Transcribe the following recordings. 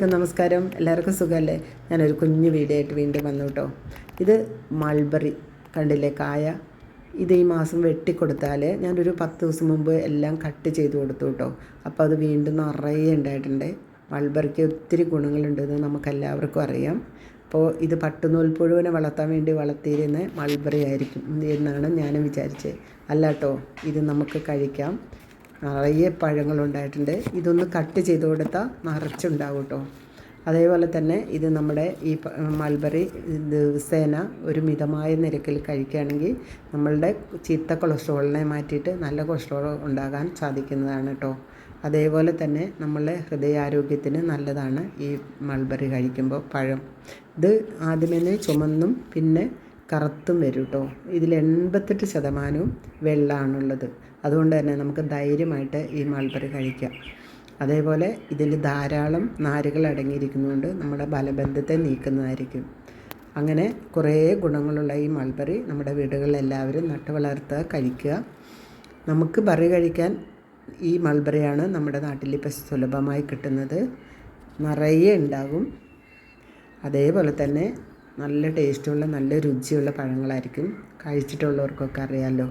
അലൈക്കും നമസ്കാരം. എല്ലാവർക്കും സുഖമല്ലേ? ഞാനൊരു കുഞ്ഞു വീഡിയോ ആയിട്ട് വീണ്ടും വന്നു കേട്ടോ. ഇത് മൾബറി കണ്ടില്ലേ കായ? ഇത് ഈ മാസം വെട്ടിക്കൊടുത്താൽ ഞാനൊരു പത്ത് ദിവസം മുമ്പ് എല്ലാം കട്ട് ചെയ്ത് കൊടുത്തു കേട്ടോ. അപ്പോൾ അത് വീണ്ടും നിറയെ ഉണ്ടായിട്ടുണ്ട്. മൾബറിക്ക് ഒത്തിരി ഗുണങ്ങളുണ്ടെന്ന് നമുക്കെല്ലാവർക്കും അറിയാം. അപ്പോൾ ഇത് പട്ടുനൂൽപ്പുഴുവിനെ വളർത്താൻ വേണ്ടി വളർത്തിയിരുന്ന മൾബറി ആയിരിക്കും എന്നാണ് ഞാനും വിചാരിച്ചത്. അല്ല കേട്ടോ ഇത് നമുക്ക് കഴിക്കാം. നിറയെ പഴങ്ങളുണ്ടായിട്ടുണ്ട്. ഇതൊന്ന് കട്ട് ചെയ്ത് കൊടുത്താൽ നിറച്ചുണ്ടാവും കേട്ടോ അതേപോലെ തന്നെ ഇത് നമ്മുടെ ഈ മൾബറി ദിവസേന ഒരു മിതമായ നിരക്കിൽ കഴിക്കുകയാണെങ്കിൽ നമ്മളുടെ ചീത്ത കൊളസ്ട്രോളിനെ മാറ്റിയിട്ട് നല്ല കൊളസ്ട്രോൾ ഉണ്ടാകാൻ സാധിക്കുന്നതാണ് കേട്ടോ അതേപോലെ തന്നെ നമ്മളുടെ ഹൃദയാരോഗ്യത്തിന് നല്ലതാണ് ഈ മൾബറി കഴിക്കുമ്പോൾ പഴം. ഇത് ആദ്യമേ ചുമന്നും പിന്നെ കറുത്തും വരും കേട്ടോ ഇതിൽ എൺപത്തെട്ട് ശതമാനവും വെള്ളമാണുള്ളത് അതുകൊണ്ട് തന്നെ നമുക്ക് ധൈര്യമായിട്ട് ഈ മൾബറി കഴിക്കാം. അതേപോലെ ഇതിൽ ധാരാളം നാരുകൾ അടങ്ങിയിരിക്കുന്നതുകൊണ്ട് നമ്മുടെ ബലബന്ധത്തെ നീക്കുന്നതായിരിക്കും. അങ്ങനെ കുറേ ഗുണങ്ങളുള്ള ഈ മൾബറി നമ്മുടെ വീടുകളിൽ എല്ലാവരും നട്ടു വളർത്തുക കഴിക്കുക. നമുക്ക് ബറി കഴിക്കാൻ ഈ മൾബറിയാണ് നമ്മുടെ നാട്ടിൽ ഇപ്പം സുലഭമായി കിട്ടുന്നത്. നിറയെ ഉണ്ടാകും. അതേപോലെ തന്നെ നല്ല ടേസ്റ്റുള്ള നല്ല രുചിയുള്ള പഴങ്ങളായിരിക്കും കഴിച്ചിട്ടുള്ളവർക്കൊക്കെ അറിയാമല്ലോ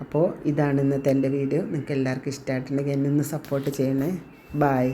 അപ്പോൾ ഇതാണ് ഇന്നത്തെ എന്റെ വീഡിയോ. നിങ്ങൾക്ക് എല്ലാവർക്കും ഇഷ്ടമായിട്ടുണ്ടെങ്കിൽ എന്നെ ഒന്ന് സപ്പോർട്ട് ചെയ്യണേ. ബായ്